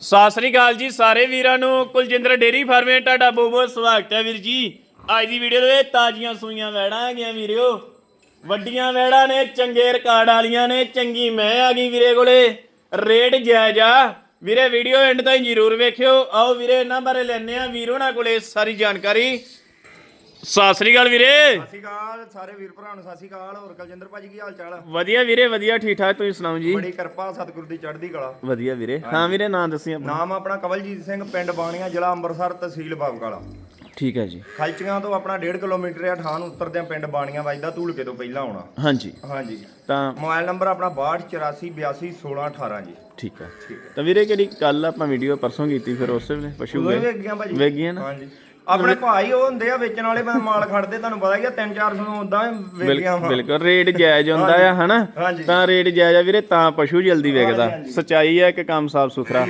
ਸਤਿ ਸ੍ਰੀ ਅਕਾਲ ਜੀ ਸਾਰੇ ਵੀਰਾਂ ਨੂੰ। ਕੁਲਜਿੰਦਰ ਡੇਰੀ ਫਾਰਮੇ ਤੁਹਾਡਾ ਬਹੁਤ ਬਹੁਤ ਸਵਾਗਤ ਹੈ ਵੀਰ ਜੀ। ਅੱਜ ਦੀ ਵੀਡੀਓ ਦੇ ਵਿੱਚ ਤਾਜ਼ੀਆਂ ਸੂਈਆਂ ਵੈੜਾਂ ਹੈਗੀਆਂ ਵੀਰਿਓ। ਵੱਡੀਆਂ ਵੈੜਾਂ ਨੇ, ਚੰਗੇ ਰਿਕਾਰਡ ਵਾਲੀਆਂ ਨੇ, ਚੰਗੀ ਮੈਂ ਆ ਗਈ ਵੀਰੇ ਕੋਲੇ। ਰੇਟ ਜਾਇਜ਼ ਆ। ਵੀਰੇ ਵੀਡੀਓ ਐਂਡ ਤਾਈਂ ਜ਼ਰੂਰ ਵੇਖਿਓ। ਆਓ ਵੀਰੇ, ਇਹਨਾਂ ਬਾਰੇ ਲੈਣੇ ਆ ਵੀਰ ਹੋਣਾ ਕੋਲੇ ਸਾਰੀ ਜਾਣਕਾਰੀ। ਸਤਿ ਸ੍ਰੀ ਅਕਾਲ ਵੀਰੇ। ਸਤਿ ਸ਼੍ਰੀ ਅਕਾਲ ਸਾਰੇ ਵੀਰ ਭਰਾ ਨੂੰ ਸਤਿ ਸ਼੍ਰੀ ਅਕਾਲ। ਹੋਰ ਕਲਜਿੰਦਰ ਭਾਜੀ ਕੀ ਹਾਲ ਚਾਲ? ਆ ਵਧੀਆ ਵੀਰੇ ਵਧੀਆ ਠੀਕ ਠਾਕ ਤੁਸੀਂ ਸੁਣਾਓ ਜੀ? ਬੜੀ ਕਿਰਪਾ ਸਤਿਗੁਰੂ ਦੀ ਚੜ੍ਹਦੀ ਕਲਾ। ਵਧੀਆ ਵੀਰੇ। ਹਾਂ ਵੀਰੇ ਨਾਂ ਦੱਸੀ ਆਪਣਾ। ਨਾਮ ਆਪਣਾ ਕਵਲਜੀਤ ਸਿੰਘ ਪਿੰਡ ਬਾਣੀਆਂ ਜ਼ਿਲ੍ਹਾ ਅੰਮ੍ਰਿਤਸਰ ਤਹਿਸੀਲ ਬਾਬਕਾਲਾ। ਠੀਕ ਹੈ ਜੀ। ਖਲਚੀਆਂ ਤੋਂ ਆਪਣਾ 1.5 ਕਿਲੋਮੀਟਰ ਆ ਠਾਣ ਉਤਰਦਿਆਂ ਪਿੰਡ ਬਾਣੀਆਂ ਵੱਜਦਾ ਧੂਲਕੇ ਤੋਂ ਪਹਿਲਾਂ ਆਉਣਾ। ਹਾਂਜੀ। ਹਾਂਜੀ। ਤਾਂ ਮੋਬਾਈਲ ਨੰਬਰ ਆਪਣਾ 6284821618 ਜੀ। ਠੀਕ ਆ ਤਾਂ ਵੀਰੇ ਕਿਹੜੀ ਕੱਲ ਆਪਾਂ ਵੀਡੀਓ ਪਰਸੋਂ ਕੀਤੀ ਫਿਰ ਉਸੇ ਵੇਲੇ? ਪਸ਼ੂ ਉਹ ਗਏ। ਵੇਖ ਗਿਆ ਭਾਜੀ। ਵੇਖ ਗਏ ਨਾ? ਹਾਂਜੀ। ਆਪਣੇ ਭਾਈ ਉਹ ਹੁੰਦੇ ਆ ਵੇਚਣ ਵਾਲੇ ਬੰਦੇ ਮਾਲ ਖੜਦੇ ਤੁਹਾਨੂੰ ਪਤਾ ਹੀ ਆ 3-400 ਉਦਾਂ ਵੇਚ ਗਿਆ ਬਿਲ- ਬਿਲਕੁਲ ਰੇਟ ਜਾਇਜ਼ ਹੁੰਦਾ ਆ ਹਨਾ। ਤਾਂ ਰੇਟ ਜਾਇਜ਼ ਆ ਵੀਰੇ ਤਾਂ ਪਸ਼ੂ ਜਲਦੀ ਵਿਕਦਾ। ਸਚਾਈ ਆ ਕਿ ਕੰਮ ਸਾਫ਼ ਸੁਥਰਾ।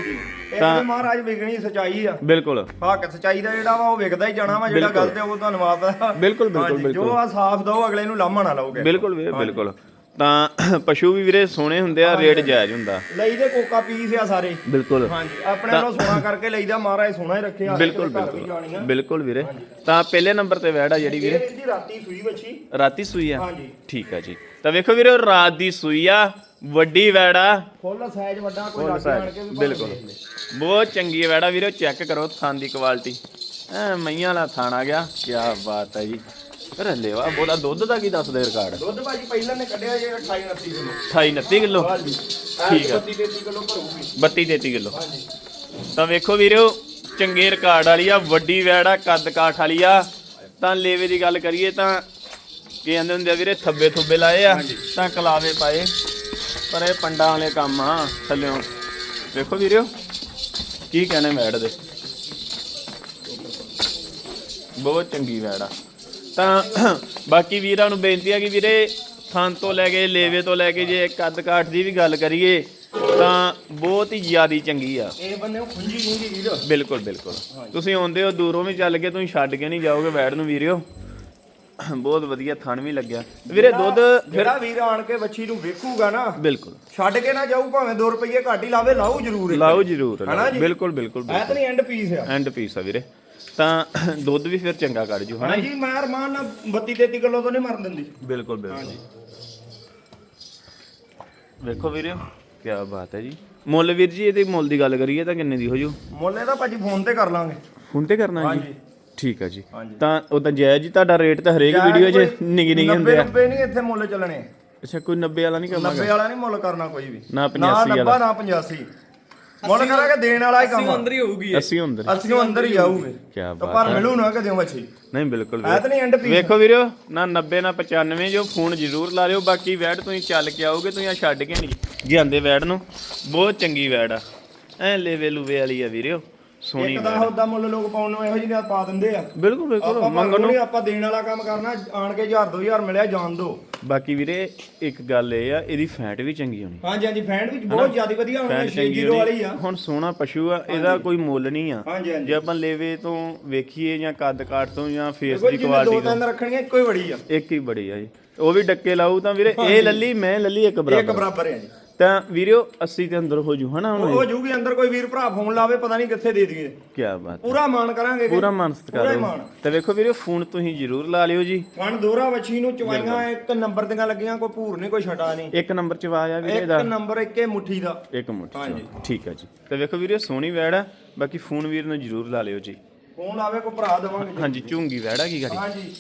ਇਹ ਤਾਂ ਮਹਾਰਾਜ ਵਿਗਣੀ ਸਚਾਈ ਆ। ਬਿਲਕੁਲ। ਹੱਕ ਸਚਾਈ ਦਾ ਜਿਹੜਾ ਵਾ ਉਹ ਵਿਕਦਾ ਹੀ ਜਾਣਾ ਵਾ ਜਿਹੜਾ ਗਲਤ ਹੈ ਉਹ ਤੁਹਾਨੂੰ ਆਪ ਪਤਾ ਬਿਲਕੁਲ ਬਿਲਕੁਲ ਬਿਲਕੁਲ ਜੋ ਆ ਸਾਫ਼ ਦੋ ਅਗਲੇ ਨੂੰ ਲਾਮਾ ਨਾ ਲਾਓਗੇ। ਬਿਲਕੁਲ ਬਿਲਕੁਲ। ਤਾਂ ਪਸ਼ੂ ਵੀ ਵੀਰੇ ਸੋਹਣੇ ਹੁੰਦੇ ਆ ਰੇਟ ਜਾਇਜ਼ ਹੁੰਦਾ। ਲਈ ਦੇ ਕੋਕਾ ਪੀਸ ਆ ਸਾਰੇ। ਬਿਲਕੁਲ। ਹਾਂਜੀ ਆਪਣੇ ਨੂੰ ਸੋਨਾ ਕਰਕੇ ਲਈਦਾ ਮਹਾਰਾਜ ਸੋਨਾ ਹੀ ਰੱਖਿਆ ਬਿਲਕੁਲ ਬਿਲਕੁਲ। ਬਿਲਕੁਲ ਵੀਰੇ। ਤਾਂ ਪਹਿਲੇ ਨੰਬਰ ਤੇ ਵੈੜ ਆ ਜਿਹੜੀ ਵੀਰੇ। ਰਾਤੀ ਸੂਈ ਬੱਚੀ ਰਾਤੀ ਸੂਈ ਆ? ਹਾਂਜੀ। ਠੀਕ ਆ ਜੀ। ਤਾਂ ਵੇਖੋ ਵੀਰੇ ਰਾਤ ਦੀ ਸੂਈ ਆ ਵੱਡੀ ਵੈੜ ਫੁੱਲ ਸਾਈਜ਼ ਵੱਡਾ ਕੋਈ ਰਾਤੀ ਕੇ ਵੀ ਬਿਲਕੁਲ। ਬਹੁਤ ਚੰਗੀ ਵੈੜਾ ਵੀਰੋ ਚੈੱਕ ਕਰੋ ਥਾਂ ਦੀ ਕੁਆਲਿਟੀ ਐ ਮਈਆਂ ਵਾਲਾ ਥਾਣ ਆ ਗਿਆ। ਕੀ ਬਾਤ ਹੈ ਜੀ। ਫਿਰ ਲੈਵਾ ਬੋਲਾ ਦੁੱਧ ਦਾ ਕੀ ਦੱਸਦੇ ਰਿਕਾਰਡ? ਦੁੱਧ ਭਾਜੀ ਪਹਿਲਾਂ ਨੇ ਕੱਢਿਆ ਜੇ 28 29 ਕਿਲੋ। 28 29 ਕਿਲੋ? ਹਾਂਜੀ। ਠੀਕ ਆ। 32 33 ਕਿਲੋ ਭਰੂਗੀ। 32 33 ਕਿਲੋ। ਹਾਂਜੀ। ਤਾਂ ਵੇਖੋ ਵੀਰੋ ਚੰਗੇ ਰਿਕਾਰਡ ਵਾਲੀ ਆ ਵੱਡੀ ਵੈੜਾ ਕੱਦ ਕਾਠ ਵਾਲੀ ਆ। ਤਾਂ ਲੇਵੇ ਦੀ ਗੱਲ ਕਰੀਏ ਤਾਂ ਕੀ ਕਹਿੰਦੇ ਹੁੰਦੇ ਆ ਵੀਰੇ ਥੱਬੇ ਥੁੱਬੇ ਲਾਏ ਆ ਤਾਂ ਕਲਾਵੇ ਪਾਏ। ਪਰ ਇਹ ਪੰਡਾਂ ਵਾਲੇ ਕੰਮ ਆ ਥੱਲਿਓਂ। ਵੇਖੋ ਵੀਰੋ ਕੀ ਕਹਿੰਦੇ ਵੈੜ ਦੇ। ਬਹੁਤ ਚੰਗੀ ਵੈੜ ਆ। ਤਾਂ ਬਾਕੀ ਵੀਰਾਂ ਨੂੰ ਬੇਨਤੀ ਆ ਕਿ ਵੀਰੇ ਥਾਂ ਤੋਂ ਲੈ ਕੇ ਲੇਵੇ ਤੋਂ ਲੈ ਕੇ ਜੇ ਕੱਦ ਕਾਠ ਦੀ ਵੀ ਗੱਲ ਕਰੀਏ ਤਾਂ ਬਹੁਤ ਹੀ ਜ਼ਿਆਦੀ ਚੰਗੀ ਆ। ਇਹ ਬੰਦੇ ਨੂੰ ਖੁੰਝੀ ਦੀ ਵੀਰ। ਬਿਲਕੁਲ ਬਿਲਕੁਲ। ਤੁਸੀਂ ਆਉਂਦੇ ਹੋ ਦੂਰੋਂ ਵੀ ਚੱਲ ਕੇ ਤੁਸੀਂ ਛੱਡ ਕੇ ਨਹੀਂ ਜਾਓਗੇ ਵੈੜ ਨੂੰ ਵੀਰਿਓ। ਬਹੁਤ ਵਧੀਆ ਥਣ ਵੀ ਲੱਗਿਆ। ਵੀਰੇ ਦੁੱਧ ਜਿਹੜਾ ਵੀਰ ਆਣ ਕੇ ਬੱਚੀ ਨੂੰ ਵੇਖੂਗਾ ਨਾ ਬਿਲਕੁਲ। ਛੱਡ ਕੇ ਨਾ ਜਾਊ ਭਾਵੇਂ 2 ਰੁਪਏ ਘੱਟ ਹੀ ਲਾਵੇ ਲਾਊ ਜ਼ਰੂਰ। ਲਾਓ ਜ਼ਰੂਰ? ਬਿਲਕੁਲ ਬਿਲਕੁਲ ਐ ਤਾਂ ਨਹੀਂ ਐਂਡ ਪੀਸ ਆ। ਐਂਡ ਪੀਸ ਆ ਵੀਰੇ। ਤਾਂ ਦੁੱਧ ਵੀ ਫਿਰ ਚੰਗਾ ਕੱਢ ਜੂ ਹਨਾ ਹਾਂਜੀ ਮੈਂ ਅਰਮਾਨ ਨਾਲ 32 33 ਕਿਲੋ ਤੋਂ ਨਹੀਂ ਮਰਨ ਦਿੰਦੀ। ਬਿਲਕੁਲ ਬਿਲਕੁਲ। ਵੇਖੋ ਵੀਰਿਓ ਕੀ ਬਾਤ ਹੈ ਜੀ। ਮੁੱਲ ਵੀਰ ਜੀ ਇਹਦੇ ਮੁੱਲ ਦੀ ਗੱਲ ਕਰੀਏ ਤਾਂ ਕਿੰਨੇ ਦੀ ਹੋ ਜੂ? ਮੁੱਲ ਇਹਦਾ ਭਾਜੀ ਫੋਨ ਤੇ ਕਰ ਲਾਂਗੇ। ਫੋਨ ਤੇ ਕਰਨਾ ਜੀ? ਹਾਂਜੀ। ਠੀਕ ਆ ਜੀ। ਤਾਂ ਉਦਾਂ ਜਾਇਜ਼ ਜੀ ਤੁਹਾਡਾ ਰੇਟ ਤਾਂ ਹਰੇਕ ਵੀਡੀਓ 'ਚ ਨਿੱਕੀ ਨਿੱਕੀ ਹੁੰਦੇ ਆ। 90 ਨਹੀਂ ਇੱਥੇ ਮੁੱਲ ਚੱਲਣੇ। ਅੱਛਾ ਕੋਈ 90 ਵਾਲਾ ਨਹੀਂ ਕਰਨਾ 90 ਵਾਲਾ ਨਹੀਂ ਮੁੱਲ ਕਰਨਾ ਕੋਈ ਵੀ। ਨਾ 85 ਨਾ 90 ਨਾ 85 ਮੁੱਲ ਕਰਾਂਗੇ ਦੇਣ ਵਾਲਾ ਹੀ ਕੰਮ ਅੰਦਰ ਹੀ 80 ਹੁੰਦੇ ਅਸੀਂ ਉਹ ਅੰਦਰ ਹੀ ਆਊਗੇ। ਕੀ ਤਾਂ ਬਾਤ ਪਰ ਮਿਲੂ ਨਾ ਕਦੇ ਮੱਛੀ ਨਹੀਂ ਬਿਲਕੁਲ ਐ ਤਾਂ ਨਹੀਂ ਐਂਡ ਪੀਸ ਵੇਖੋ ਵੀਰੋ ਨਾ 90 ਨਾ 95 ਜੋ ਫੋਨ ਜ਼ਰੂਰ ਲਾ ਲਿਓ ਬਾਕੀ ਵੈੜ ਤੁਸੀਂ ਚੱਲ ਕੇ ਆਓਗੇ ਤੁਸੀਂ ਆ ਛੱਡ ਕੇ ਨਹੀਂ ਜਾਂਦੇ ਵੈੜ ਨੂੰ। ਬਹੁਤ ਚੰਗੀ ਵੈੜ ਆ। ਐ ਲੈਵੇ ਲੂਵੇ ਵਾਲੀ ਆ ਵੀਰਿਓ ਸੋਹਣੀ ਇੱਕ ਦਾ ਹੁੰਦਾ ਮੁੱਲ ਲੋਕ ਪਾਉਣ ਨੂੰ ਇਹੋ ਜਿਹੀ ਪਾ ਦਿੰਦੇ ਆ। ਬਿਲਕੁਲ ਬਿਲਕੁਲ। ਆਪਾਂ ਮੰਗਣ ਨੂੰ ਆਪਾਂ ਦੇਣ ਵਾਲਾ ਕੰਮ ਕਰਨਾ ਆਣ ਕੇ 1000 2000 ਮਿਲਿਆ ਜਾਣ ਦੋ। ਬਾਕੀ ਵੀਰੇ ਇੱਕ ਗੱਲ ਇਹ ਆ ਇਹਦੀ ਫੈਟ ਵੀ ਚੰਗੀ ਹੋਣੀ। ਹਾਂਜੀ ਹਾਂਜੀ ਫੈਂਡ ਵੀ ਬਹੁਤ ਜ਼ਿਆਦਾ ਵਧੀਆ ਹੋਣੀ ਫੈਟ 6 ਚੰਗੀ ਕਿਲੋ ਵਾਲੀ ਆ। ਹੁਣ ਸੋਹਣਾ ਪਸ਼ੂ ਆ ਇਹਦਾ ਕੋਈ ਮੁੱਲ ਨਹੀਂ ਆ। ਹਾਂਜੀ ਹਾਂਜੀ। ਜੇ ਆਪਾਂ ਲੈਵੇ ਤੋਂ ਵੇਖੀਏ ਜਾਂ ਕੱਦ ਕਾਠ ਤੋਂ ਜਾਂ ਫੇਸ ਕੋਈ ਦੀ ਜਿਵੇਂ ਦੋ ਕੁਆਲਿਟੀ ਤਿੰਨ ਰੱਖਣੀਆਂ ਇੱਕੋ ਹੀ ਬੜੀ ਆ। ਇੱਕ ਹੀ ਬੜੀ ਆ ਜੀ। ਉਹ ਵੀ ਡੱਕੇ ਲਾਊ ਤਾਂ ਵੀਰੇ ਇਹ ਲੱਲੀ ਮੈਂ ਲੱਲੀ ਇੱਕ ਇੱਕ ਬਰਾਬਰ। ਬਰਾਬਰ ਹੈ ਜੀ। ਤਾਂ ਵੀਰਿਓ 80 ਦੇ ਅੰਦਰ ਹੋ ਜੂ ਹਨਾ ਹੁਣ? ਉਹ ਜੂਗੀ ਅੰਦਰ ਕੋਈ ਵੀਰ ਭਰਾ ਫੋਨ ਲਾਵੇ ਪਤਾ ਨਹੀਂ ਕਿੱਥੇ ਦੇ ਦਈਏ। ਕੀ ਬਾਤ ਪੂਰਾ ਮਾਨ ਕਰਾਂਗੇ ਪੂਰਾ ਮਨ ਪੂਰਾ ਹੀ। ਸਤਿਕਾਰ ਮਾਣ। ਤੇ ਵੇਖੋ ਵੀਰੇ ਫੋਨ ਤੁਸੀਂ ਜ਼ਰੂਰ ਲਾ ਲਿਓ ਜੀ। ਵਣ ਦੋਰਾ ਵੱਛੀ ਨੂੰ ਚਵਾਈਆਂ ਇੱਕ ਨੰਬਰ ਦੀਆਂ ਲੱਗੀਆਂ ਕੋਈ ਭੂਰ ਨਹੀਂ ਕੋਈ ਛਟਾ ਨਹੀਂ। ਇੱਕ ਨੰਬਰ ਚ ਆਵਾਜ਼ ਆ ਵੀਰੇ ਇੱਕ ਦਾ ਨੰਬਰ ਇੱਕੇ ਮੁੱਠੀ ਦਾ। ਇੱਕ ਮਿੰਟ ਹਾਂਜੀ। ਠੀਕ ਹੈ ਜੀ। ਤੇ ਵੇਖੋ ਵੀਰੇ ਸੋਹਣੀ ਵੈੜ ਆ। ਬਾਕੀ ਫੋਨ ਵੀਰ ਨੂੰ ਜ਼ਰੂਰ ਲਾ ਲਿਓ ਜੀ। ਫੋਨ ਲਾਵੇ ਕੋਈ ਭਰਾ ਦੇਵਾਂਗੇ। ਹਾਂਜੀ ਝੂੰਗੀ ਵੈੜ ਆ ਕੀ ਕਰੀ ਹਾਂਜੀ।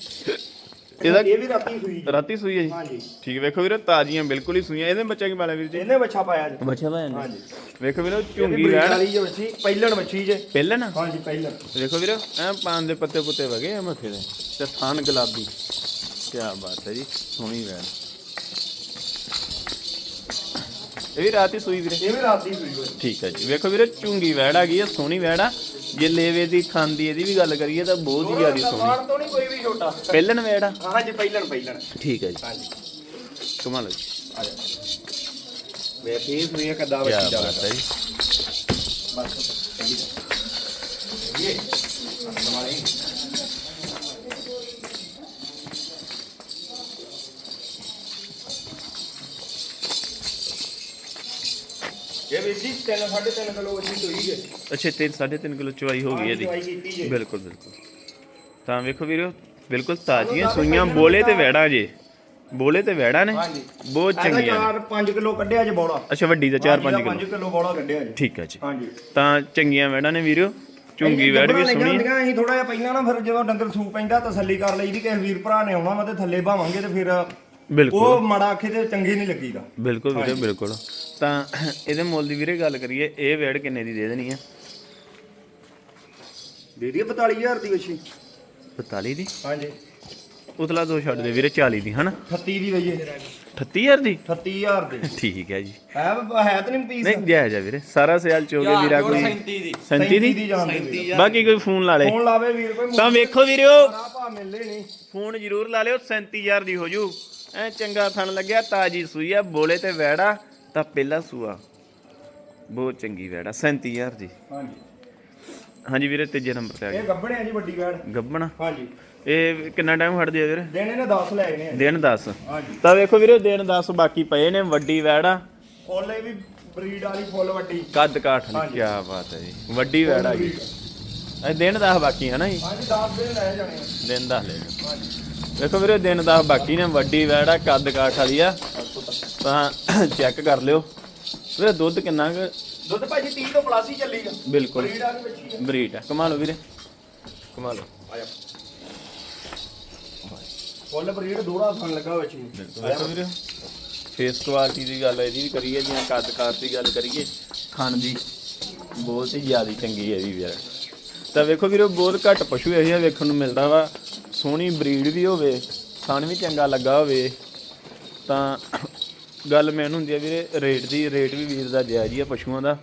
ਇਹਦਾ ਇਹ ਵੀ ਰਾਤੀ ਸੂਈ ਜੀ। ਰਾਤੀ ਸੂਈ ਹੈ ਜੀ। ਹਾਂਜੀ। ਠੀਕ ਵੇਖੋ ਵੀਰੇ ਤਾਜ਼ੀਆਂ ਬਿਲਕੁਲ ਹੀ ਸੂਈਆਂ। ਇਹਦੇ ਬੱਚਾ ਕੀ ਪਾਲਿਆ ਵੀਰ ਜੀ? ਇਹਨੇ ਬੱਚਾ ਪਾਇਆ ਜੀ। ਬੱਚਾ ਭਾਇਆ ਹਾਂਜੀ। ਵੇਖੋ ਵੀਰੇ ਝੂੰਗੀ ਵੈੜ ਵਾਲੀ ਜੇ ਬੱਚੀ ਪਹਿਲਣ ਬੱਚੀ ਜੇ। ਪਹਿਲਾਂ ਨਾ ਹਾਂਜੀ ਪਹਿਲਣ। ਦੇਖੋ ਵੀਰੇ ਐ ਪਾਨ ਦੇ ਪੱਤੇ ਪੁੱਤੇ ਵਗੇ ਆ ਮੱਥੇ ਦੇ। ਤੇ ਥਾਨ ਗੁਲਾਬੀ। ਕੀ ਬਾਤ ਹੈ ਜੀ ਸੋਹਣੀ ਵੈੜ ਇਹ ਵੀ ਰਾਤੀ ਸੂਈ ਵੀਰੇ। ਇਹ ਵੀ ਰਾਤੀ ਸੂਈ ਹੋਈ। ਠੀਕ ਹੈ ਜੀ। ਵੇਖੋ ਵੀਰੇ ਚੁੰਗੀ ਵੈੜ ਆ ਗਈ ਹੈ ਸੋਹਣੀ ਵੈੜ ਆ। ਜੇ ਲੇਵੇ ਦੀ ਖਾਂਦੀ ਇਹਦੀ ਵੀ ਗੱਲ ਕਰੀਏ ਤਾਂ ਬਹੁਤ ਹੀ ਜ਼ਿਆਦਾ ਸੋਹਣੀ। ਤੋਂ ਨਹੀਂ ਕੋਈ ਵੀ ਛੋਟਾ। ਪਹਿਲਨ ਵੈੜ ਆ? ਹਾਂਜੀ ਪਹਿਲਣ ਪਹਿਲਣ। ਠੀਕ ਹੈ ਜੀ। ਹਾਂਜੀ ਕਮਾਲ ਜੀ। ਆ ਜਾ। ਵੇ ਫੇਸ ਵੀ ਇੱਕ ਦਾ ਕੀ ਬਾਤ ਹੈ ਜੀ। ਬਸ। ਇਹ ਵੀਰ ਜੀ 3 3.5 ਕਿਲੋ ਵੱਛੀ ਸੂਈ ਜੇ ਅੱਛਾ 3 3.5 ਕਿਲੋ ਚਵਾਈ ਹੋ ਗਈ ਇਹਦੀ। ਬਿਲਕੁਲ ਬਿਲਕੁਲ। ਤਾਂ ਵੇਖੋ ਵੀਰੋ ਬਿਲਕੁਲ ਤਾਜ਼ੀਆਂ ਸੂਈਆਂ ਬੋਲੇ ਤੇ ਵੈੜਾਂ ਜੇ। ਬੋਲੇ ਤੇ ਵੈੜਾਂ ਨੇ। ਹਾਂਜੀ। ਬਹੁਤ ਚੰਗੀਆਂ ਨੇ। 4 5 ਕਿਲੋ ਕੱਢਿਆ ਜੇ ਬੋਲਾ। ਅੱਛਾ ਵੱਡੀ ਦਾ 4-5 ਕਿਲੋ। 5 ਕਿਲੋ ਬੋਲਾ ਕੱਢਿਆ ਜੇ। ਠੀਕ ਹੈ ਜੀ। ਹਾਂਜੀ। ਤਾਂ ਚੰਗੀਆਂ ਵੈੜਾਂ ਨੇ ਵੀਰੋ। ਝੁੰਗੀ ਵੈੜ ਵੀ ਸੋਹਣੀ। ਹੈ। ਅਸੀਂ ਥੋੜਾ ਜਿਹਾ ਪਹਿਲਾਂ ਨਾ ਫਿਰ ਜਦੋਂ ਡੰਗਰ ਸੂ ਪੈਂਦਾ ਤਸੱਲੀ ਕਰ ਲਈ ਦੀ ਕਿਸੇ ਵੀਰ ਭਰਾ ਨੇ ਆਉਣਾ ਵਾ ਤੇ ਥੱਲੇ ਭਾਵਾਂਗੇ ਤੇ ਫਿਰ ਬਿਲਕੁਲ। ਉਹ ਮਾੜਾ ਆਖੇ ਤੇ ਚੰਗੀ ਨਹੀਂ ਲੱਗੀਦਾ। ਬਿਲਕੁਲ ਵੀਰੇ ਬਿਲਕੁਲ। ਤਾਂ ਇਹਦੇ ਮੁੱਲ ਦੀ ਵੀਰੇ ਗੱਲ ਕਰੀਏ ਇਹ ਵੈੜ ਕਿੰਨੇ ਦੀ ਦੇ ਦੇਣੀ ਆ? ਦੇ ਦਈਏ 42000 ਦੀ ਵੱਛੀ 45 ਦੀ? ਹਾਂਜੀ। ਉਤਲਾ ਦੋ ਛੱਡ ਦੇ ਵੀਰੇ 40 ਦੀ ਹਨਾ? 38 ਦੀ ਵਈਏ 38000 ਦੀ? 38000 ਦੀ। ਠੀਕ ਹੈ ਜੀ। ਹੈ ਹੈ ਤਾਂ ਨਹੀਂ ਪੀਸ। ਨਹੀਂ ਜਾਇਜ਼ ਆ ਵੀਰੇ। ਸਾਰਾ ਸਿਆਲ ਚੋਗੇ ਵੀਰਾ ਕੋਈ 37 ਦੀ। ਦੀ? ਜਾਂਦੇ ਵੀਰ। ਬਾਕੀ ਕੋਈ ਫੋਨ ਲਾ ਲੇ। ਫੋਨ ਲਾਵੇ ਵੀਰ ਕੋਈ ਤਾਂ ਵੇਖੋ ਵੀਰਿਓ। ਭਾ ਮਿਲਦੇ ਨਹੀਂ। ਫੋਨ ਜ਼ਰੂਰ ਲਾ ਲਿਓ 37000 ਦੀ ਹੋ ਜੂ। ਐ ਚੰਗਾ ਥਣ ਲੱਗਿਆ ਤਾਜੀ ਸੂਈ ਆ ਬੋਲੇ ਤੇ ਵੈੜਾ। ਤਾਂ ਪਹਿਲਾ ਸੂਆ। ਬਹੁਤ ਚੰਗੀ ਵੈੜਾ 37000 ਦੀ। ਹਾਂਜੀ। ਹਾਂਜੀ ਵੀਰੇ ਤੀਜੇ ਨੰਬਰ ਤੇ ਆ ਇਹ ਗੱਬਣੇ ਆ ਜੀ ਵੱਡੀ ਗਿਆ ਗੱਬਣਾ? ਹਾਂਜੀ। ਇਹ ਕਿੰਨਾ ਟਾਈਮ ਖੜਦੀ ਆ ਵੀਰੇ? ਦਿਨ ਇਹਨੇ 10 ਲੈ ਗਏ ਨੇ। ਦਿਨ 10 ਹਾਂਜੀ। ਤਾਂ ਵੇਖੋ ਵੀਰੇ ਦਿਨ 10 ਬਾਕੀ ਪਏ ਨੇ ਵੱਡੀ ਵੈੜਾ ਫੁੱਲੇ ਵੀ ਬਰੀਡ ਵਾਲੀ ਫੁੱਲ ਵੱਡੀ। ਕੱਦ ਕਾਠ ਕੀ ਬਾਤ ਹੈ ਜੀ। ਵੱਡੀ ਵੈੜਾ ਗਈ ਇਹ ਦਿਨ 10 ਬਾਕੀ ਹੈ ਨਾ ਜੀ। ਹਾਂਜੀ 10 ਦਿਨ ਲੈ ਜਾਣੇ ਆ। ਦਿਨ 10 ਲੈ ਲਓ। ਹਾਂਜੀ। ਵੇਖੋ ਵੀਰੇ ਦਿਨ 10 ਬਾਕੀ ਨੇ ਵੱਡੀ ਵੈੜਾ ਕੱਦ ਕਾਠ ਵਾਲੀ ਆ। ਤਾਂ ਚੈੱਕ ਕਰ ਲਿਓ। ਵੀਰੇ ਦੁੱਧ ਕਿੰਨਾ ਕੁ? ਦੁੱਧ ਭਾਜੀ 30 ਤੋਂ ਪਲੱਸ ਹੀ ਚੱਲੀਗਾ ਬਿਲਕੁਲ। ਬਰੀਡ ਵਾਲੀ ਬੱਚੀ ਹੈ ਬਰੀਟ ਆ। ਕਮਾ ਲਓ ਵੀਰੇ। ਕਮਾ ਲਓ ਆਇਆ। ਫੁੱਲ ਬਰੀਡ ਦੋੜਾ ਥਣ ਲੱਗਾ ਬੱਚੀ ਨੂੰ ਵੇਖੋ ਵੀਰੇ ਫੇਸ ਕੁਆਲਿਟੀ ਦੀ ਗੱਲ ਇਹਦੀ ਵੀ ਕਰੀਏ ਜਾਂ ਕੱਦ ਕਾਠ ਦੀ ਗੱਲ ਕਰੀਏ ਖਾਣ ਦੀ ਬਹੁਤ ਹੀ ਜ਼ਿਆਦਾ ਚੰਗੀ ਹੈ ਇਹਦੀ ਵੀਰ। ਤਾਂ ਵੇਖੋ ਵੀਰੇ ਬਹੁਤ ਘੱਟ ਪਸ਼ੂ ਇਹੋ ਜਿਹਾ ਵੇਖਣ ਨੂੰ ਮਿਲਦਾ ਵਾ। ਸੋਹਣੀ ਬਰੀਡ ਵੀ ਹੋਵੇ ਖਾਣ ਵੀ ਚੰਗਾ ਲੱਗਾ ਹੋਵੇ ਤਾਂ ਗੱਲ ਮੈਨ ਹੁੰਦੀ ਆ ਵੀਰੇ ਰੇਟ ਦੀ ਰੇਟ ਵੀ ਵੀਰ ਦਾ ਜਾਇਜ਼ ਹੀ ਆ ਪਸ਼ੂਆਂ ਦਾ।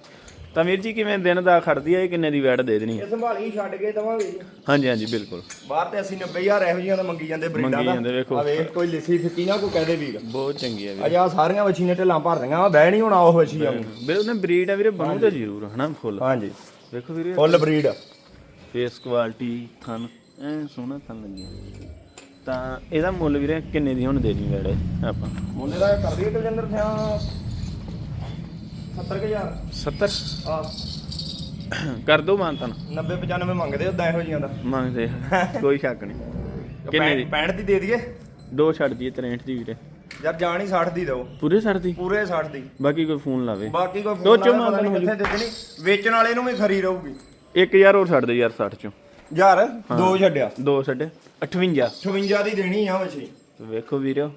ਤਾਂ ਵੀਰ ਜੀ ਕਿਵੇਂ ਦਿਨ ਦਾ ਖੜਦੀ ਆ ਇਹ ਕਿੰਨੇ ਦੀ ਵੈਟ ਦੇ ਦੇਣੀ ਆ? ਇਹ ਸੰਭਾਲੀ ਛੱਡ ਕੇ ਦਵਾਂਗੇ ਜੀ। ਹਾਂਜੀ ਹਾਂਜੀ ਬਿਲਕੁਲ। ਬਾਹਰ ਤੇ ਅਸੀਂ 90000 ਇਹੋ ਜਿਹੀਆਂ ਦਾ ਮੰਗੀ ਜਾਂਦੇ ਬਰੀਡਾਂ ਮੰਗੀ ਦਾ। ਜਾਂਦੇ, ਵੇਖੋ। ਆ ਵੇਖ ਕੋਈ ਲਿੱਸੀ ਫਿੱਕੀ ਨਾ ਕੋਈ ਕਹਦੇ ਵੀਰ। ਬਹੁਤ ਚੰਗੀ ਆ ਵੀਰੇ। ਅਜਾ ਸਾਰੀਆਂ ਵੱਛੀ ਨੇ ਢਿੱਲਾਂ ਭਰ ਦੀਆਂ ਬਹਿ ਨਹੀਂ ਹੋਣਾ ਉਹ ਵੱਛੀ ਆ ਵੀਰੇ ਉਹਨੇ ਬਰੀਡ ਆ ਵੀਰੇ ਬਣੂ ਤਾਂ ਜ਼ਰੂਰ ਹਨਾ ਫੁੱਲ। ਹਾਂਜੀ। ਵੇਖੋ ਵੀਰੇ। ਫੁੱਲ ਬਰੀਡ ਫੇਸ ਕੁਆਲਿਟੀ ਥਣ ਐ ਸੋਹਣਾ ਥਣ ਲੱਗਿਆ। ਤਾਂ ਇਹਦਾ ਮੁੱਲ ਵੀਰੇ ਕਿੰਨੇ ਦੀ ਹੁਣ ਦੇਣੀ ਵੈੜੇ ਆਪਾਂ? ਮੁੱਲੇ ਦਾ ਕਰ ਦਈਏ ਕੁਲਜਿੰਦਰ ਸਿਆ 70000 70 ਆ ਕਰ ਦੋ ਮਾਨਤਨ 90 95 ਮੰਗਦੇ ਉਦਾਂ ਇਹੋ ਜਿਹੀਆਂ ਦਾ। ਮੰਗਦੇ ਆ। ਕੋਈ ਸ਼ੱਕ ਨਹੀਂ। ਕਿੰਨੇ ਦੀ? 65 ਦੀ ਦੇ ਦਈਏ। ਦੋ ਛੱਡ ਦਈਏ 63 ਦੀ ਵੀਰੇ। ਯਾਰ ਜਾਣ ਹੀ 60 ਦੀ ਦਿਓ। ਪੂਰੇ ਛੱਡ ਦੀ? ਪੂਰੇ 60 ਦੀ। ਬਾਕੀ ਕੋਈ ਫੋਨ ਲਾਵੇ। ਬਾਕੀ ਕੋਈ ਦੋ ਚੋਂ ਮੰਗਣ ਨਹੀਂ ਕਿੱਥੇ ਦਿੱਤੇ ਨਹੀਂ ਵੇਚਣ ਵਾਲੇ ਨੂੰ ਵੀ ਖਰੀ ਰਹੂਗੀ। 1000 ਹੋਰ ਛੱਡ ਦੇ ਯਾਰ 60 ਚੋਂ। ਯਾਰ ਦੋ ਛੱਡਿਆ। ਦੋ ਛੱਡੇ 58 58 ਦੀ ਦੇਣੀ ਆ ਵੱਛੀ ਵੇਖੋ ਵੀਰੋ।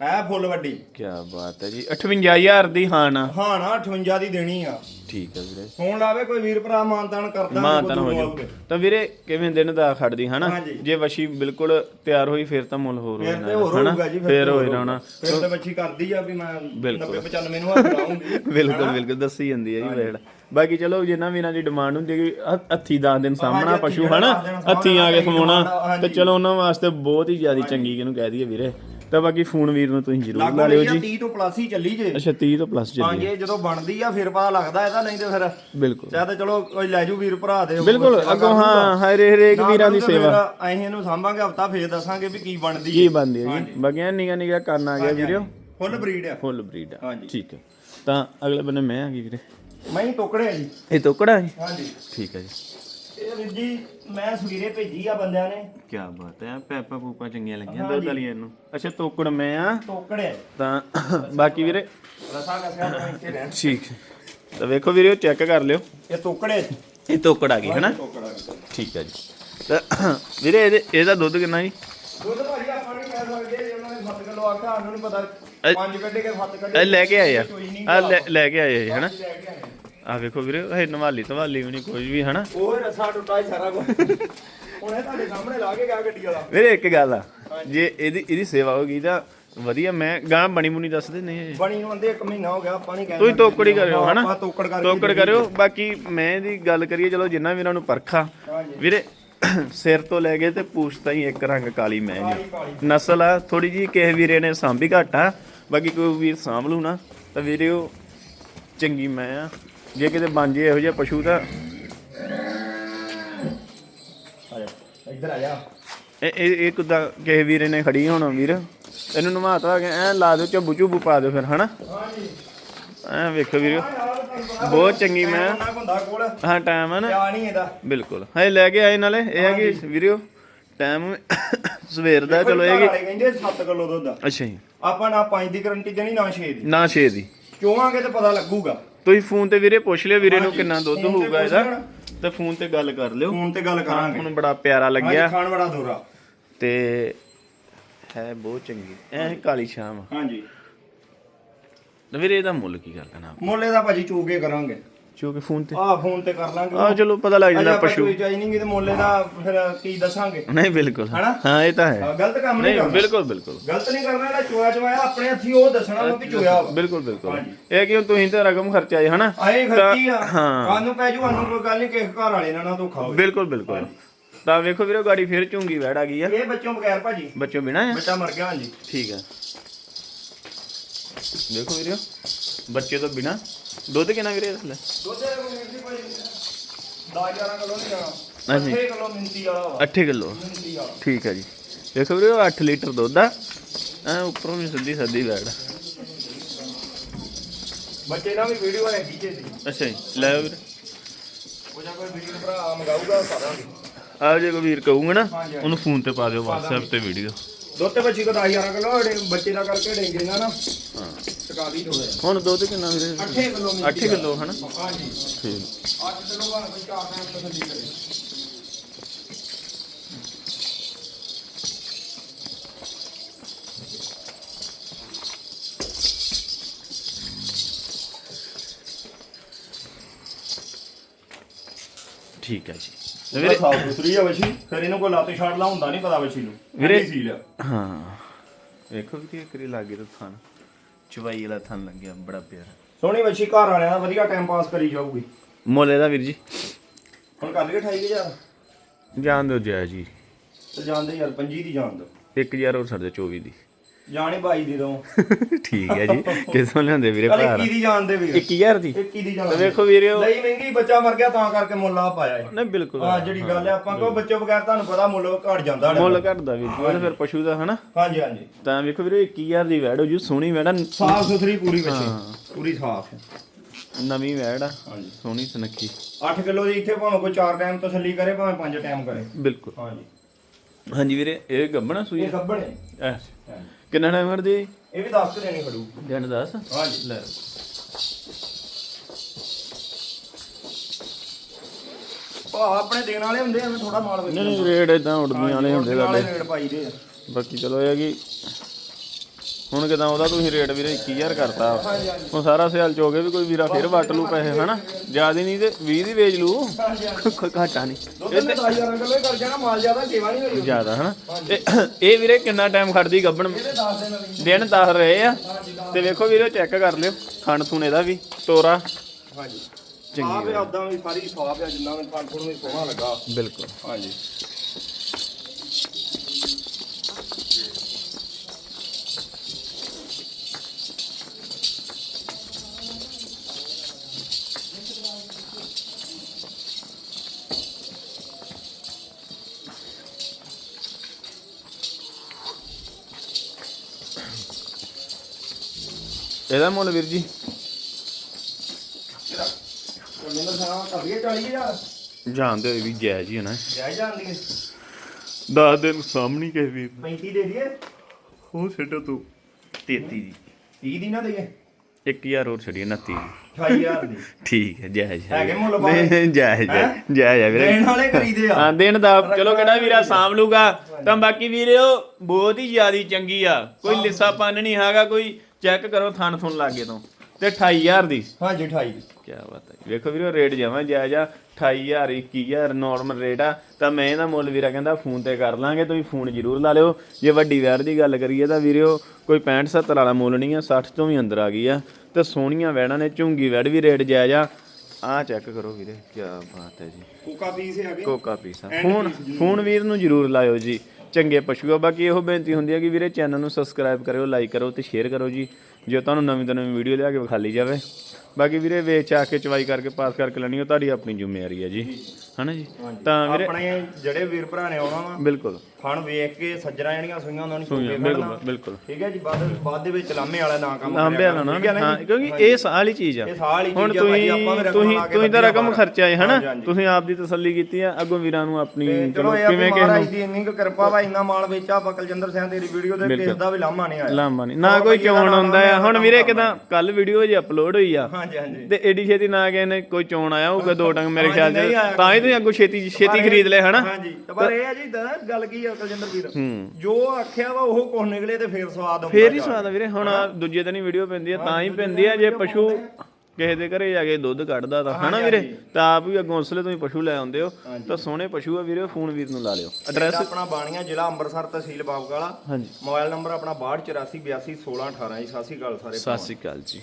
ਐ ਫੁੱਲ ਵੱਡੀ। ਕੀ ਬਾਤ ਹੈ ਜੀ। 58000 ਦੀ ਹਾਂ ਨਾ ਹਾਂ ਨਾ 58 ਦੀ ਦੇਣੀ ਆ। ਠੀਕ ਹੈ ਵੀਰੇ। ਫੋਨ ਲਾਵੇ ਕੋਈ ਵੀਰ ਭਰਾ ਮਾਨਤਾਨ ਕਰਦਾ ਮਾਂ ਤਨ ਹੋ ਜਾਊ ਤਾਂ ਵੀਰੇ ਕਿਵੇਂ ਦਿਨ ਦਾ ਖੜਦੀ ਹਨਾ। ਜੇ ਵਸ਼ੀ ਬਿਲਕੁਲ ਤਿਆਰ ਹੋਈ ਫਿਰ ਤਾਂ ਮੁੱਲ ਹੋਰ ਹੋ ਫਿਰ ਤੇ ਜਾਣਾ ਹੋਰ ਹੋਊਗਾ ਜੀ ਫਿਰ ਤੇ ਹੋ ਹੋਰ ਜਾਣਾ ਫਿਰ ਤੇ ਬੱਚੀ ਕਰਦੀ ਆ ਵੀ ਮੈਂ ਬਿਲਕੁਲ। 90 95 ਨੂੰ ਹੱਥ ਲਾਉਂਗੀ ਬਿਲਕੁਲ ਬਿਲਕੁਲ। ਦੱਸੀ ਜਾਂਦੀ ਹੈ ਜੀ ਵੇੜ ਬਾਕੀ ਚਲੋ ਜਿੰਨਾ ਵੀਰਾਂ ਦੀ ਡਿਮਾਂਡ ਹੁੰਦੀ ਹੈ ਕਿ ਹੱਥ- ਹੱਥੀ ਦਸ ਦਿਨ ਸਾਹਮਣਾ ਹਾਂਜੀ, ਪਸ਼ੂ ਹਨਾ? ਹੱਥੀ ਆ ਕੇ ਹਾਂਜੀ। ਤੇ ਚਲੋ ਉਹਨਾਂ ਵਾਸਤੇ ਬਹੁਤ ਹੀ ਜ਼ਿਆਦਾ ਚੰਗੀ ਕਿਹਨੂੰ ਕਹਿ ਦਈਏ ਵੀਰੇ। ਤਾਂ ਬਾਕੀ ਫੋਨ ਵੀਰ ਨੂੰ ਤੁਸੀਂ ਜ਼ਰੂਰ ਲਾ ਲਿਓ ਜੀ ਜੀ। 30 ਤੋਂ ਪਲੱਸ ਹੀ ਚੱਲੀ ਜੇ। ਅੱਛਾ 30 ਤੋਂ ਪਲੱਸ ਹਾਂ ਚੱਲੀ ਜੇ ਜਦੋਂ ਬਣਦੀ ਆ ਫਿਰ ਪਤਾ ਲੱਗਦਾ ਇਹਦਾ ਨਹੀਂ ਤੇ ਫਿਰ ਬਿਲਕੁਲ। ਚਾਹ ਤਾਂ ਚਲੋ ਕੋਈ ਲੈ ਜੂ ਵੀਰ ਭਰਾ ਦੇ ਬਿਲਕੁਲ ਅੱਗੋਂ ਹਾਂ ਹਰੇ ਹਰੇਕ ਵੀਰਾਂ ਦੀ ਸੇਵਾ। ਅਸੀਂ ਇਹਨੂੰ ਸਾਂਭਾਂਗੇ ਹਫਤਾ ਫੇਰ ਦੱਸਾਂਗੇ ਵੀ ਕੀ ਬਣਦੀ ਕੀ ਬਣਦੀ ਹੈ ਜੀ। ਬਾਕੀਆਂ ਨਿਗਾ ਨਿਗਾ ਕਰਨ ਆ ਗਿਆ ਵੀਰਿਓ। ਫੁੱਲ ਬਰੀਡ ਆ। ਫੁੱਲ ਬਰੀਡ ਆ। ਹਾਂਜੀ। ਠੀਕ ਹੈ। ਤਾਂ ਅਗਲੇ ਬੰਨੇ ਮੈਂ ਆ ਗਈ ਵੀਰੇ। ਮੈਂ ਹੀ ਟੋਕੜੇ ਆ ਜੀ। ਇਹ ਤੋਕੜਾ ਜੀ? ਹਾਂਜੀ। ਠੀਕ ਹੈ ਜੀ। ਇਹ ਵੀਰ ਜੀ ਮੈਂ ਸਵੇਰੇ ਭੇਜੀ ਆ ਬੰਦਿਆਂ ਨੇ। ਕੀ ਬਾਤ ਹੈ ਪੈਪਾ ਪੂਪਾ ਚੰਗੀਆਂ ਲੱਗੀਆਂ ਦੋ ਦਲੀਆਂ ਇਹਨੂੰ। ਅੱਛਾ ਤੋਕੜ ਮੈਂ ਆ। ਟੋਕੜੇ ਤਾਂ ਬਾਕੀ ਵੀਰੇ? ਰਸਾ ਕਸਿਆ ਤਾਂ ਇੱਥੇ ਰਹਿਣ। ਠੀਕ। ਤਾਂ ਵੇਖੋ ਵੀਰੇ ਚੈੱਕ ਕਰ ਲਿਓ। ਇਹ ਟੋਕੜੇ ਇਹ ਤੋਕੜ ਆ ਗਈ ਹੈ ਨਾ? ਟੋਕੜਾ ਠੀਕ ਹੈ ਜੀ। ਤਾਂ ਵੀਰੇ ਇਹਦੇ ਇਹਦਾ ਦੁੱਧ ਕਿੰਨਾ ਜੀ? ਦੁੱਧ ਭਾਜੀ ਆਪਾਂ ਨਹੀਂ ਕਹਿ ਸਕਦੇ ਜੇ ਉਹਨਾਂ ਨੇ 7 ਕਿਲੋ ਆਖਿਆ ਸਾਨੂੰ ਨਹੀਂ ਪਤਾ। ਇਹ- 5 ਕੱਢੇ ਕੇ 7 ਕੱਢੇ। ਇਹ ਲੈ ਕੇ ਆਏ ਆ। ਕੋਈ ਨਹੀਂ ਆ ਲੈ ਲੈ ਕੇ ਆਏ ਆ ਹਨਾ ਲੈ ਕੇ ਆਏ। ਆ ਵੇਖੋ ਵੀਰੇ ਇਹ ਨਵਾਲੀ ਤਵਾਲੀ ਵੀ ਨਹੀਂ ਕੋਈ ਵੀ ਹਨਾ? ਉਹ ਰਸਾ ਟੁੱਟਾ ਹੀ ਸਾਰਾ ਕੁਝ ਹੁਣ ਇਹ ਤੁਹਾਡੇ ਸਾਹਮਣੇ ਲਾ ਕੇ ਗਿਆ ਗੱਡੀ ਵਾਲਾ। ਵੀਰੇ ਇੱਕ ਗੱਲ ਆ ਜੇ ਇਹਦੀ ਇਹਦੀ ਸੇਵਾ ਹੋ ਗਈ ਤਾਂ ਵਧੀਆ ਮੈਂ ਗਾਂ ਬਣੀ ਮੁਨੀ ਦੱਸਦੇ ਨਹੀਂ ਬਣੀ ਨੂੰ ਆਂਦੇ 1 ਮਹੀਨਾ ਹੋ ਗਿਆ ਆਪਾਂ ਨਹੀਂ ਕਹਿੰਦੇ ਤੁਸੀਂ ਤੋਕੜੀ ਕਰਿਓ ਹਨਾ? ਤੋਕੜ ਕਰਕੇ ਤੋਕੜ ਕਰਿਓ ਬਾਕੀ ਮੈਂ ਦੀ ਗੱਲ ਕਰੀਏ ਚਲੋ ਜਿੰਨਾ ਵੀ ਇਹਨਾਂ ਨੂੰ ਪਰਖਾ। ਵੀਰੇ ਸਿਰ ਤੋਂ ਲੈ ਕੇ ਤੇ ਪੂਛ ਤਾਈਂ ਇੱਕ ਰੰਗ ਕਾਲੀ ਮੈਂ ਜੀ। ਨਸਲ ਆ ਥੋੜੀ ਜੀ ਕਿਸੇ ਵੀਰੇ ਨੇ ਸਾਂਭੀ ਘੱਟ ਬਾਕੀ ਕੋਈ ਵੀਰ ਸਾਂਭ ਲੂ ਨਾ ਤਾਂ ਵੀਰੇ ਉਹ ਚੰਗੀ ਮੈਂ ਆ। ਜੇ ਕਿਤੇ ਬਣ ਜੇ ਇਹੋ ਜਿਹਾ ਪਸ਼ੂ ਤਾਂ ਇੱਧਰ ਆ ਜਾ। ਇਹ ਇਹ ਕੁਦਾ ਕਿਸੇ ਵੀਰੇ ਨੇ ਖੜੀ ਹੋਣਾ ਵੀਰ? ਇਹਨੂੰ ਨਵਾਤਾ ਕੇ ਐ ਲਾ ਦਿਓ ਝੱਬੂ ਝੁੱਬੂ ਪਾ ਦਿਓ ਫਿਰ ਹਨਾ? ਹਾਂਜੀ ਐ ਵੇਖੋ ਵੀਰੇ ਬਹੁਤ ਚੰਗੀ ਮੈਂ। ਹਾਂ ਟਾਈਮ ਹੈ ਨਾ। ਪਿਆ ਨਹੀਂ ਇਹਦਾ। ਬਿਲਕੁਲ। ਹਾਂ ਲੈ ਕੇ ਆਏ ਨਾਲੇ ਇਹ ਹੈ ਕਿ ਵੀਡੀਓ ਟਾਈਮ ਸਵੇਰ ਦਾ ਚਲੋ ਇਹ ਕਿ ਕਹਿੰਦੇ 7 ਕਿਲੋ ਦੁੱਧ। ਅੱਛਾ ਜੀ। ਆਪਾਂ ਨਾ 5 ਦੀ ਗਾਰੰਟੀ ਦੇਣੀ ਨਾ 6 ਦੀ। ਨਾ 6 ਦੀ। ਚੋਵਾਂਗੇ ਤੇ ਪਤਾ ਲੱਗੂਗਾ। ਤੁਸੀਂ ਫੋਨ ਤੇ ਵੀਰੇ ਪੁੱਛ ਲਿਓ ਵੀਰੇ ਨੂੰ ਕਿੰਨਾ ਦੁੱਧ ਹੋਊਗਾ ਇਹਦਾ। ਤੇ ਫੋਨ ਤੇ ਗੱਲ ਕਰ ਲਿਓ। ਫੋਨ ਤੇ ਗੱਲ ਕਰਾਂਗੇ। ਹੁਣ ਬੜਾ ਪਿਆਰਾ ਲੱਗਿਆ। ਖਾਣ ਬੜਾ ਦੋਰਾ ਤੇ ਹੈ ਬਹੁਤ ਚੰਗੀ। ਐ ਕਾਲੀ ਸ਼ਾਮ ਹਾਂਜੀ। ਤੇ ਵੀਰੇ ਇਹਦਾ ਮੁੱਲ ਕੀ ਕਰ ਦੇਣਾ ਮੁੱਲੇ ਦਾ ਭਾਜੀ ਚੂਕੇ ਕਰਾਂਗੇ। ਕਿਉਂਕਿ ਫੋਨ ਤੇ। ਆਹ ਫੋਨ ਤੇ ਕਰ ਲਾਂਗੇ। ਆ ਚਲੋ ਪਤਾ ਲੱਗ ਜਾਂਦਾ ਪਸ਼ੂ। ਚਾਹੀ ਨਹੀਂ ਤੇ ਮੁੱਲੇ ਦਾ ਫਿਰ ਕੀ ਦੱਸਾਂਗੇ? ਨਹੀਂ ਬਿਲਕੁਲ? ਹਾਂ ਇਹ ਤਾਂ ਹੈ। ਗਲਤ ਕੰਮ ਨਹੀਂ ਕਰਨਾ। ਬਿਲਕੁਲ ਬਿਲਕੁਲ। ਗਲਤ ਨਹੀਂ ਕਰਨਾ ਇਹਦਾ ਚੋਇਆ ਚਵਾਇਆ ਆਪਣੇ ਹੱਥੀ ਉਹ ਦੱਸਣਾ ਵੀ ਚੋਇਆ ਬਿਲਕੁਲ ਬਿਲਕੁਲ। ਇਹ ਕਿ ਤੁਸੀਂ ਤਾਂ ਰਕਮ ਖਰਚਾਏ ਹਨਾ? ਆਏ ਖਰਚੀ ਆ। ਹਾਂ। ਸਾਨੂੰ ਪੈ ਜੂ ਸਾਨੂੰ ਕੋਈ ਗੱਲ ਨਹੀਂ ਕਿਸੇ ਘਰ ਵਾਲੇ ਨਾਲ ਧੋਖਾ ਹੋਵੇ। ਬਿਲਕੁਲ ਬਿਲਕੁਲ। ਤਾਂ ਵੇਖੋ ਵੀਰੇ ਗਾੜੀ ਫੇਰ ਝੁੰਗੀ ਵੈੜ ਆ ਗਈ ਆ। ਇਹ ਬੱਚੋਂ ਬਗੈਰ ਭਾਜੀ। ਬੱਚੋ ਬਿਨਾ ਆ? ਬੱਚਾ ਮਰ ਗਿਆ ਹਾਂਜੀ। ਠੀਕ ਹੈ ਦੇਖੋ ਵੀਰੇ ਬੱਚੇ ਤੋਂ ਬਿਨਾ ਦੁੱਧ ਕਿੰਨਾ ਵੀਰੇ ਲੈ ਦੁੱਧ ਦੇ ਕੋਈ ਮਿੰਟੀ ਭਾਜੀ 10 11 ਕਿਲੋ ਨਹੀਂ ਜਾਣਾ। ਹਾਂਜੀ। 8 ਕਿਲੋ ਮਿੰਤੀ ਵਾਲਾ ਵਾ। 8 ਕਿਲੋ। ਮਿੰਤੀ ਵਾਲਾ। ਠੀਕ ਹੈ ਜੀ। ਦੇਖੋ ਵੀਰੇ 8 ਲੀਟਰ ਦੁੱਧ ਆ। ਐ ਉੱਪਰੋਂ ਵੀ ਸਿੱਧੀ ਸਾਦੀ ਵੈੜ ਬੱਚੇ ਨਾਲ ਵੀ ਵੀਡੀਓ ਹੈ ਕੀਤੇ ਦੀ ਅੱਛਾ ਜੀ ਲੈ ਵੀਰੇ। ਉਹ ਜਾਂ ਕੋਈ ਵੀਡੀਓ ਭਰਾ ਮੰਗਾਊਗਾ ਕਰਾਂਗੇ ਆ ਜੇ ਕੋਈ ਵੀਰ ਕਹੂਗਾ ਨਾ ਹਾਂਜੀ, ਹਾਂਜੀ। ਉਹਨੂੰ ਫੋਨ ਤੇ ਪਾ ਦਿਓ WhatsApp ਤੇ ਵੀਡੀਓ ਦੁੱਧ ਤੇ ਬੱਚੀ ਕੋ 10 11 ਕਿਲੋ ਬੱਚੇ ਦਾ ਕਰਕੇ ਡੇਂਗੇ ਨਾ ਨਾ। ਹਾਂ। ਟਕਾ ਦੀ ਥੋੜਾ ਹੁਣ ਦੁੱਧ ਕਿੰਨਾ ਵੀਰੇ? 8 ਕਿਲੋ 8 ਕਿਲੋ ਹਨਾ? ਹਾਂਜੀ ਠੀਕ। 8 ਕਿਲੋ ਬਣ ਕੋਈ ਚਾਰ ਟਾਈਮ ਤਸੱਲੀ ਕਰੇ। ਠੀਕ ਹੈ ਜੀ। ਵੀਰੇ ਸਾਫ਼ ਸੁਥਰੀ ਆ ਵਸ਼ੀ। ਫਿਰ ਇਹਨੂੰ ਕੋਈ ਲਾਤੇ ਛੱਡ ਲਾ ਹੁੰਦਾ ਨਹੀਂ ਪਤਾ ਵਸ਼ੀ ਨੂੰ। ਵੀਰੇ- ਹਾਂ। ਵੇਖੋ ਵੀ ਕੀ ਕਰੀ ਲੱਗੇ ਤਾਂ ਥਣ ਚਵਾਈ ਵਾਲਾ ਥਣ ਲੱਗਿਆ ਬੜਾ ਪਿਆਰਾ। ਸੋਹਣੀ ਵਸ਼ੀ ਘਰ ਵਾਲਿਆਂ ਦਾ ਵਧੀਆ ਟਾਈਮ ਪਾਸ ਕਰੀ ਜਾਊਗੀ। ਮੁੱਲ ਇਹਦਾ ਵੀਰ ਜੀ। ਹੁਣ ਕਰ ਲਈਏ 28000 ਜਾਣ ਦਿਓ ਜੈ ਜੀ। ਤੇ ਜਾਂਦੇ ਯਾਰ 25 ਦੀ ਜਾਣ ਦੋ 1000 ਹੋਰ ਛੱਡ ਦਿਓ 24 ਦੀ। ਜਾਣੀ 22 ਦੀ ਦੋ ਠੀਕ ਹੈ ਜੀ। ਕਿਸੋਂ ਲਿਆਂਦੇ ਵੀਰੇ ਭਰਾ 21 ਦੀ ਜਾਣ ਦੇ ਵੀਰ। 21000 ਦੀ? 21 ਦੀ ਜਾਣ ਤੇ ਵੇਖੋ ਵੀਰੇ ਉਹ- ਲਈ ਮਹਿੰਗੀ ਬੱਚਾ ਮਰ ਗਿਆ ਤਾਂ ਕਰਕੇ ਮੁੱਲ ਆ ਪਾਇਆ ਇਹ। ਨਹੀਂ ਬਿਲਕੁਲ। ਹਾਂ ਜਿਹੜੀ ਗੱਲ ਹੈ ਆਪਾਂ ਕੋ ਬੱਚੇ ਬਗੈਰ ਤੁਹਾਨੂੰ ਪਤਾ ਮੁੱਲ ਘਟ ਜਾਂਦਾ। ਮੁੱਲ ਘਟਦਾ ਜੀ ਉਹ ਫਿਰ ਪਸ਼ੂ ਦਾ ਹਨਾ? ਹਾਂਜੀ ਹਾਂਜੀ। ਤਾਂ ਵੇਖੋ ਵੀਰੇ 21000 ਦੀ ਵੈੜ ਹੋ ਜੂ ਸੋਹਣੀ ਵੈੜ ਸਾਫ਼ ਸੁਥਰੀ ਪੂਰੀ ਬੱਚੀ ਪੂਰੀ ਸਾਫ਼। ਨਵੀਂ ਵੈੜ ਆ ਹਾਂਜੀ। ਸੋਹਣੀ ਸੁਨੱਖੀ। 8 ਕਿਲੋ ਦੀ ਇੱਥੇ ਭਾਵੇਂ ਕੋਈ 4 ਟਾਈਮ ਤਸੱਲੀ ਕਰੇ ਭਾਵੇਂ 5 ਟਾਈਮ ਕਰੇ। ਬਿਲਕੁਲ। ਹਾਂਜੀ। ਹਾਂਜੀ ਵੀਰੇ ਇਹ ਗੱਬਣਾ ਸੂਈ ਇਹ ਗੱਬਣੇ। ਐ ਕਿੰਨਾ ਟਾਈਮ ਵਰਦੀ ਇਹ ਵੀ 10 ਦੇਣੀ ਖੜੂ ਦਿਨ 10 ਹਾਂਜੀ ਲੈ। ਭਾ ਆਪਣੇ ਦੇਣ ਵਾਲੇ ਹੁੰਦੇ ਆ ਥੋੜਾ ਮਾਲ ਵਿੱਚ ਨਹੀਂ ਰੇਡ ਇਦਾਂ ਉੜਦੀਆਂ ਵਾਲੇ ਹੁੰਦੇ ਸਾਡੇ। ਰੇਟ ਪਾਈ ਦੇ ਆ। ਬਾਕੀ ਚਲੋ ਇਹ ਆ ਕਿ ਹੁਣ ਕਿਦਾਂ ਉਹਦਾ ਤੁਸੀਂ ਰੇਟ ਵੀਰੇ 21000 ਕਰਤਾ। ਹੁਣ ਸਾਰਾ ਸਿਆਲ ਚੋਗੇ ਵੀ ਕੋਈ ਵੀਰਾ ਫਿਰ ਵੱਟ ਲੂ ਪੈਸੇ ਹਨਾ? ਜ਼ਿਆਦਾ ਨਹੀਂ ਤੇ 20 ਦੀ ਵੇਚ ਲੂ। ਕੋਈ ਘਾਟਾ ਨਹੀਂ। ਦੁੱਧ ਨੇ 10000 ਕਿਲੋ ਹੀ ਕਰ ਜਾਣਾ ਮਾਲ ਜ਼ਿਆਦਾ ਸੇਵਾ ਨਹੀਂ ਹੋਈ। ਜ਼ਿਆਦਾ ਹਨਾ? ਇਹ- ਇਹ ਵੀਰੇ ਕਿੰਨਾ ਟਾਈਮ ਖੜਦੀ ਗੱਬਣ ਇਹਦੇ 10 ਦਿਨ 10 ਰਹੇ ਆ। ਤੇ ਵੇਖੋ ਵੀਰੇ ਚੈੱਕ ਕਰ ਲਿਓ। ਖਾਣ ਥੂਣ ਇਹਦਾ ਵੀ ਤੋਰਾ। ਹਾਂਜੀ। ਚੰਗੀ ਆਪ ਇਹ ਉਦਾਂ ਵੀ ਸਾਰੀ ਸਾਫ਼ ਆ ਜਿੰਨਾ ਵੀ ਖਾਣ ਨੂੰ ਵੀ ਸੋਹਣਾ ਲੱਗਾ। ਬਿਲਕੁਲ। ਹਾਂਜੀ। ਇਹਦਾ ਮੁੱਲ ਵੀਰ ਜੀ। ਮੈਨੂੰ ਸੁਣਾ ਕਰ ਲਈਏ 40000 ਜਾਣਦੇ ਹੋਏ ਵੀ ਜਾਇਜ਼ ਹੀ ਹੈ ਨਾ। ਜਾਇ ਜਾਂਦੀ ਹੈ 10 ਦਿਨ ਸਾਹਮਣੀ ਕਿਸੇ ਵੀਰ 35 ਦੇ ਦਈਏ। ਉਹ ਛੱਡੋ ਤੂੰ। 33 ਦੀ 30 ਦੀ ਨਾ ਦਈਏ। 1000 ਹੋਰ ਛੱਡੀ 29 ਦੀ 28000 ਦੀ। ਠੀਕ ਹੈ ਜਾਇਜ਼ ਹੈਗੇ ਮੁੱਲ ਬਾਹਰ? ਨਹੀਂ, ਜਾਇਜ਼ ਹੈ ਹੈਂ? ਜਾਇਜ਼ ਹੈ ਵੀਰੇ। ਦੇਣ ਵਾਲੇ ਕਰੀਦੇ ਆ। ਹਾਂ ਦਿਨ ਦਾ ਚਲੋ ਕਿਹੜਾ ਵੀਰਾ ਸਾਂਭ ਲੂਗਾ। ਤਾਂ ਬਾਕੀ ਵੀਰਿਓ ਬਹੁਤ ਹੀ ਜ਼ਿਆਦੀ ਚੰਗੀ ਆ। ਕੋਈ ਲਿੱਸਾ ਪੰਨ ਨਹੀਂ ਹੈਗਾ ਕੋਈ ਚੈੱਕ ਕਰੋ ਥਣ ਥੁਣ ਲਾਗੇ ਤੋਂ। ਤੇ 28000 ਦੀ। ਹਾਂਜੀ 28 ਕੀ ਬਾਤ ਹੈ। ਵੇਖੋ ਵੀਰੋ ਰੇਟ ਜਮਾ ਜਾਇਜ਼ ਆ। 28000 21000 ਨਾਰਮਲ ਰੇਟ ਆ। ਤਾਂ ਮੈਂ ਇਹਦਾ ਮੁੱਲ ਵੀਰਾ ਕਹਿੰਦਾ ਫੋਨ ਤੇ ਕਰ ਲਾਂਗੇ ਤੁਸੀਂ ਫੋਨ ਜ਼ਰੂਰ ਲਾ ਲਿਓ। ਜੇ ਵੱਡੀ ਵੈਰ ਦੀ ਗੱਲ ਕਰੀਏ ਤਾਂ ਵੀਰਿਓ ਕੋਈ 65 70 ਵਾਲਾ ਮੁੱਲ ਨਹੀਂ ਆ 60 ਤੋਂ ਵੀ ਅੰਦਰ ਆ ਗਈ ਆ। ਤੇ ਸੋਹਣੀਆਂ ਵੈੜਾਂ ਨੇ ਝੁੰਗੀ ਵੈੜ ਵੀ ਰੇਟ ਜਾਇਜ਼ ਆ। ਆਹ ਚੈੱਕ ਕਰੋ ਵੀਰੇ ਕੀ ਬਾਤ ਹੈ ਜੀ। ਕੋਕਾ ਪੀਸ ਹੈਗੇ। ਕੋਕਾ ਪੀਸਾ End ਫੋਨ। ਫੋਨ ਵੀਰ ਨੂੰ ਜ਼ਰੂਰ ਲਾਇਓ ਜੀ। ਚੰਗੇ ਪਸ਼ੂ ਆ। ਬਾਕੀ ਇਹੋ ਬੇਨਤੀ ਹੁੰਦੀ ਹੈ ਕਿ ਵੀਰੇ ਚੈਨਲ ਨੂੰ ਸਬਸਕ੍ਰਾਈਬ ਕਰਿਓ ਲਾਈਕ ਕਰੋ ਤੇ ਸ਼ੇਅਰ ਕਰੋ ਜੀ। ਜੇ ਤੁਹਾਨੂੰ ਨਵੀਂ ਤੋਂ ਨਵੀਂ ਵੀਡੀਓ ਲਿਆ ਕੇ ਵਿਖਾਲੀ ਜਾਵੇ। ਬਾਕੀ ਵੀਰੇ ਵੇਚ ਆ ਕੇ ਚਵਾਈ ਕਰਕੇ ਪਾਸ ਕਰਕੇ ਲੈਣੀ ਉਹ ਤੁਹਾਡੀ ਆਪਣੀ ਜ਼ਿੰਮੇਵਾਰੀ ਹੈ ਜੀ। ਹਨਾ ਜੀ? ਤਾਂ ਵੀਰੇ ਆਪਣੇ ਜਿਹੜੇ ਵੀਰ ਭਰਾ ਨੇ ਆਉਣਾ ਵਾ ਬਿਲਕੁਲ। ਫਣ ਵੇਖ ਕੇ ਸੱਜਣਾ ਜਿਹੜੀਆਂ ਸੂਈਆਂ ਉਹਨਾਂ ਨੂੰ ਸੂਈਆਂ, ਬਿਲਕੁਲ। ਬਿਲਕੁਲ। ਠੀਕ ਹੈ ਜੀ ਬਾਅਦ ਬਾਅਦ ਦੇ ਵਿੱਚ ਲਾਮੇ ਵਾਲਾ ਨਾ ਕੰਮ ਕਰਿਆ ਵਾਲਾ ਨਾ ਹੈ? ਕਿਉਂਕਿ ਇਹ ਸਾਲ ਹੀ ਚੀਜ਼ ਆ। ਹੁਣ ਤੁਸੀਂ ਤੁਸੀਂ ਤੁਸੀਂ ਤਾਂ ਰਕਮ। ਖਰਚਿਆ ਹੈ ਹਨਾ। ਤੁਸੀਂ ਆਪ ਦੀ ਤਸੱਲੀ ਕੀਤੀ ਆ ਅੱਗੋਂ ਵੀਰਾਂ ਨੂੰ ਆਪਣੀ ਕਿਵੇਂ ਮਹਾਰਾਜ ਕਿਸ ਦੀ ਇੰਨੀ ਕਿਰਪਾ ਵਾ ਇੰਨਾ ਮਾਲ ਵੇਚਾ ਆਪਾਂ ਕੁਲਜਿੰਦਰ ਸਿੰਘ ਤੇਰੀ ਵੀਡੀਓ ਦੇ ਕਿਸੇ ਦਾ ਵੀ ਲਾਮਾ ਨਹੀਂ ਆਇਆ। ਲਾਂਬਾ ਨਹੀਂ। ਨਾ ਕੋਈ ਆਉਂਦਾ ਆ? ਹੁਣ ਵੀਰੇ ਕਿਦਾਂ ਕੱਲ ਵੀਡੀਓ ਜੀ ਅਪਲੋਡ ਹੋਈ ਆ ਹਾਂਜੀ ਹਾਂਜੀ। ਤੇ ਏਡੀ ਛੇਤੀ ਨਾ ਕਿਸੇ ਨੇ ਕੋਈ ਚੋਣ ਆਇਆ ਹੋਊਗਾ ਦੋ ਟੰਗ ਮੇਰੇ ਖਿਆਲ ਨਹੀਂ ਚ ਤਾਂ ਹੀ ਤੁਸੀਂ ਅੱਗੋਂ ਛੇਤੀ ਛੇਤੀ ਖਰੀਦ ਲਏ ਹਨਾ? ਹਾਂਜੀ ਤੇ ਪਰ ਇਹ ਆ ਜੀ ਦਾਦਾ ਗੱਲ ਕੀ ਆ ਕੁਲਜਿੰਦਰ ਵੀਰ ਹੂੰ। ਜੋ ਆਖਿਆ ਵਾ ਉਹ ਕੁਝ ਨਿਕਲੇ ਤੇ ਫੇਰ ਸਵਾਦ ਆਉਂਦਾ ਫੇਰ ਹੀ। ਸਵਾਦ ਆ ਵੀਰੇ ਹੁਣ ਆਹ ਦੂਜੇ ਦਿਨ ਹੀ ਵੀਡੀਓ ਪੈਂਦੀ ਆ ਤਾਂ ਹੀ ਪੈਂਦੀ ਆ ਜੇ ਪਸ਼ੂ ਕਿਸੇ ਦੇ ਘਰੇ ਜਾ ਕੇ ਦੁੱਧ ਕੱਢਦਾ ਤਾਂ ਹਨਾ ਵੀਰੇ? ਤਾਂ ਆਪ ਵੀ ਅੱਗੋਂ ਉਸਲੇ ਤੁਸੀਂ ਪਸ਼ੂ ਲੈ ਆਉਂਦੇ ਹੋ। ਤਾਂ ਸੋਹਣੇ ਪਸ਼ੂ ਆ ਵੀਰੇ ਫੋਨ ਵੀਰ ਨੂੰ ਲਾ ਲਿਓ। ਐਡਰੈਸ ਆਪਣਾ ਬਾਣੀਆਂ ਜ਼ਿਲ੍ਹਾ ਅੰਮ੍ਰਿਤਸਰ ਤਹਿਸੀਲ ਬਾਬਕਾਲਾ ਹਾਂਜੀ। ਮੋਬਾਈਲ ਨੰਬਰ ਆਪਣਾ 6284821618 ਜੀ ਸਤਿ ਸ਼੍ਰੀ ਅਕਾਲ ਸਾਰੇ ਸਤਿ ਸ਼੍ਰੀ ਅਕਾਲ ਜੀ।